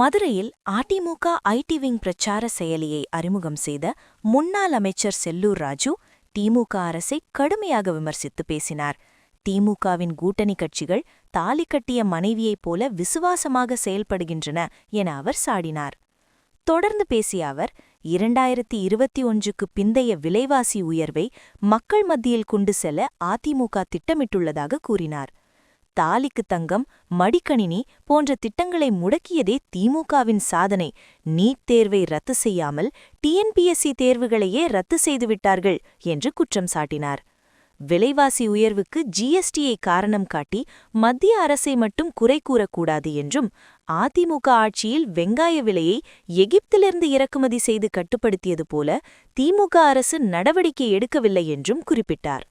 மதுரையில் AIADMK IT wing பிரச்சார செயலியை அறிமுகம் செய்த முன்னாள் அமைச்சர் செல்லூர் ராஜு திமுக அரசை கடுமையாக விமர்சித்து பேசினார். திமுகவின் கூட்டணி கட்சிகள் தாலி கட்டிய மனைவியைப் போல விசுவாசமாக செயல்படுகின்றன என அவர் சாடினார். தொடர்ந்து பேசிய அவர் இரண்டாயிரத்தி இருபத்தி ஒன்றுக்கு பிந்தைய விலைவாசி உயர்வை மக்கள் மத்தியில் கொண்டு செல்ல அதிமுக திட்டமிட்டுள்ளதாக கூறினார். தாலிக்கு தங்கம் மடிக்கணினி போன்ற திட்டங்களை முடக்கியதே திமுகவின் சாதனை. நீட் தேர்வை ரத்து செய்யாமல் டிஎன்பிஎஸ்சி தேர்வுகளையே ரத்து செய்துவிட்டார்கள் என்று குற்றம் சாட்டினார். விலைவாசி உயர்வுக்கு ஜிஎஸ்டியை காரணம் காட்டி மத்திய அரசை மட்டும் குறை கூறக்கூடாது என்றும் அதிமுக ஆட்சியில் வெங்காய விலையை எகிப்திலிருந்து இறக்குமதி செய்து கட்டுப்படுத்தியது போல திமுக அரசு நடவடிக்கை எடுக்கவில்லை என்றும் குறிப்பிட்டார்.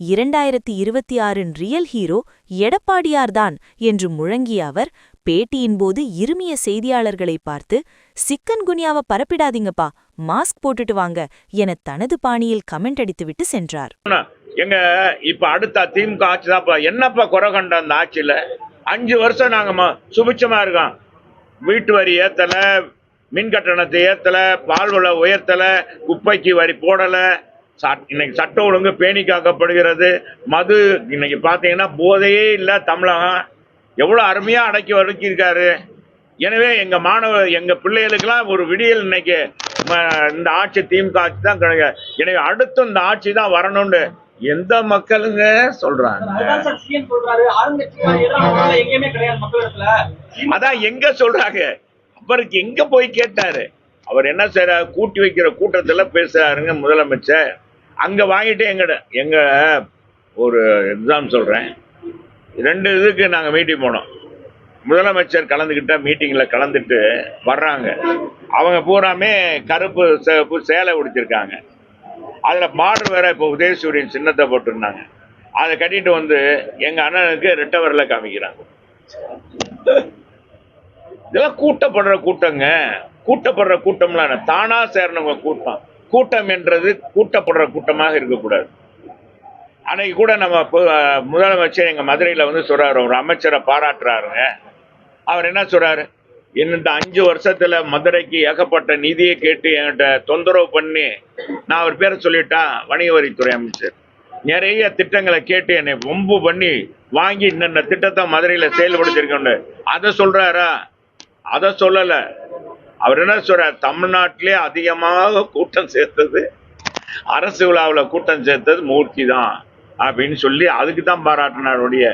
இரண்டாயிரத்தி இருபத்தி ஆறின் ரியல் ஹீரோ எடப்பாடியார்தான் என்று முழங்கிய அவர் பேட்டியின் போது இருமிய செய்தியாளர்களை பார்த்து சிக்கன் குனியாவ பரப்பிடாதீங்கப்பா மாஸ்க் போட்டுட்டு வாங்க என தனது பாணியில் கமெண்ட் அடித்துவிட்டு சென்றார். எங்க இப்ப அடுத்த திமுக ஆட்சி தான் என்னப்பா குறை கண்ட அந்த ஆட்சியில? அஞ்சு வருஷம் நாங்க சுபிச்சமா இருக்கோம். வீட்டு வரி ஏத்தல மின் கட்டணத்தை ஏத்தல பால் உயர்த்தல குப்பைக்கு வரி போடல இன்னைக்கு சட்ட ஒழுங்கு பேணி காக்கப்படுகிறது மது இன்னைக்கு பாத்தீங்கன்னா போதையே இல்ல தமிழகம். எவ்வளவு அருமையா அடக்கி ஒடுக்கியிருக்காரு எனவே எங்க மாணவ எங்க பிள்ளைகளுக்கெல்லாம் ஒரு விடியல் இன்னைக்கு இந்த ஆட்சி திமுக ஆட்சி தான் கிடையாது. எனவே அடுத்து இந்த ஆட்சி தான் வரணும்னு எந்த மக்களுங்க சொல்றாங்க? அதான் எங்க சொல்றாங்க? அவருக்கு எங்க போய் கேட்டாரு? அவர் என்ன செய்யறாரு கூட்டி வைக்கிற கூட்டத்துல பேசுறாருங்க முதலமைச்சர். அங்கே வாங்கிட்டு எங்கிட்ட எங்கள் ஒரு எக்ஸாம் சொல்கிறேன் ரெண்டு இதுக்கு நாங்கள் மீட்டிங் போனோம். முதலமைச்சர் கலந்துக்கிட்ட மீட்டிங்கில் கலந்துட்டு வர்றாங்க. அவங்க பூராமே கருப்பு சிவப்பு சேலை உடுத்திருக்காங்க. அதில் பார்டர் வேற இப்போ உதயசூரியன் சின்னத்தை போட்டிருந்தாங்க. அதை கட்டிட்டு வந்து எங்கள் அண்ணனுக்கு ரெட்டவரில் காமிக்கிறாங்க. இதெல்லாம் கூட்டப்படுற கூட்டங்க. கூட்டப்படுற கூட்டம்லாம் தானாக தானா கூட்டம். கூட்டம் என்றது கூட்டப்படுற கூட்டமாக இருக்கக்கூடாது. அன்னைக்கு கூட நம்ம பு- முதலமைச்சர் எங்கள் மதுரையில் வந்து சொல்கிறாரு ஒரு அமைச்சரை பாராட்டுறாருங்க. அவர் என்ன சொல்கிறாரு இந்த அஞ்சு வருஷத்துல மதுரைக்கு ஏகப்பட்ட நிதியை கேட்டு என்கிட்ட தொந்தரவு பண்ணி நான் அவர் பேரை சொல்லிட்டான் வணிக வரித்துறை அமைச்சர். நிறைய திட்டங்களை கேட்டு என்னை வம்பு பண்ணி வாங்கி இன்னென்ன திட்டத்தை மதுரையில் செயல்படுத்திருக்கோன்னு அதை சொல்றாரா? அதை சொல்லலை. அவர் என்ன சொல்றார்? தமிழ்நாட்டிலே அதிகமாக கூட்டம் சேர்த்தது அரசு விழாவில் கூட்டம் சேர்த்தது மூர்த்தி தான் அப்படின்னு சொல்லி அதுக்கு தான் பாராட்டினாருடைய